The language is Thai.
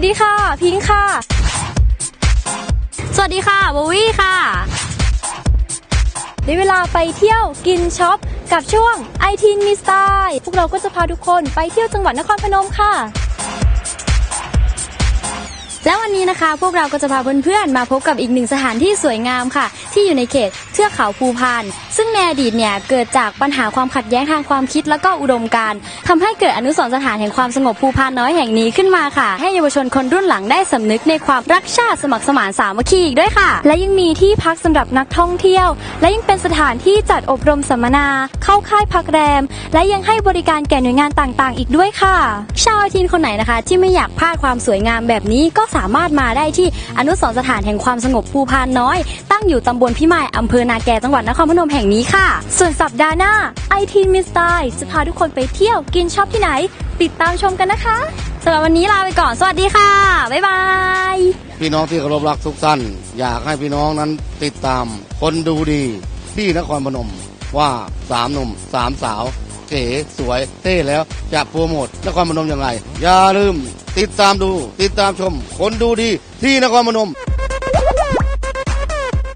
วัสดีค่ะ พิงค์ค่ะ สวัสดีค่ะโบวี่ค่ะ ได้เวลาไปเที่ยวกินช็อปกับช่วงไอทีนมีสไตล์พวกเราก็จะพาทุกคนไปเที่ยวจังหวัดนครพนมค่ะ แล้ววันนี้นะคะ พวกเราก็จะพาเพื่อนๆมาพบกับอีกหนึ่งสถานที่สวยงามค่ะ ที่อยู่ในเขตเทือกเขาภูพาน ซึ่งในอดีตเนี่ยเกิดจากปัญหาความขัดแย้งทางความคิดแล้วก็อุดมการณ์ทำให้เกิดอนุสรณ์สถานแห่งความสงบภูพานน้อยแห่งนี้ขึ้นมาค่ะ ให้เยาวชนคนรุ่นหลังได้สำนึกในความรักชาติสมัครสมานสามัคคีอีกด้วยค่ะ และยังมีที่พักสำหรับนักท่องเที่ยว และยังเป็นสถานที่จัดอบรมสัมมนา เข้าค่ายพักแรม และยังให้บริการแก่หน่วยงานต่างๆ อีกด้วยค่ะ ชาวอาทินคนไหนนะคะ ที่ไม่อยากพลาดความสวยงามแบบนี้ก็สามารถมาได้ที่อนุสรสถานแห่งความสงบภูพานน้อย ตั้งอยู่ตำบลพิมายอำเภอนาแกจังหวัดนครพนมแห่งนี้ค่ะ ส่วนสัปดาห์หน้าไอทีมีสไตล์จะพาทุกคนไปเที่ยวกินชอปที่ไหน ติดตามชมกันนะคะสำหรับวันนี้ลาไปก่อนสวัสดีค่ะ บ๊ายบายพี่น้องที่เคารพรักทุกท่านอยากให้พี่น้องนั้นติดตามคนดูดีที่นครพนมว่าสามหนุ่มสามสาว เก๋สวยเท่แล้วจะโปรโมทนครพนมอย่างไร อย่าลืมติดตามดู ติดตามชม คนดูดีที่นครพนม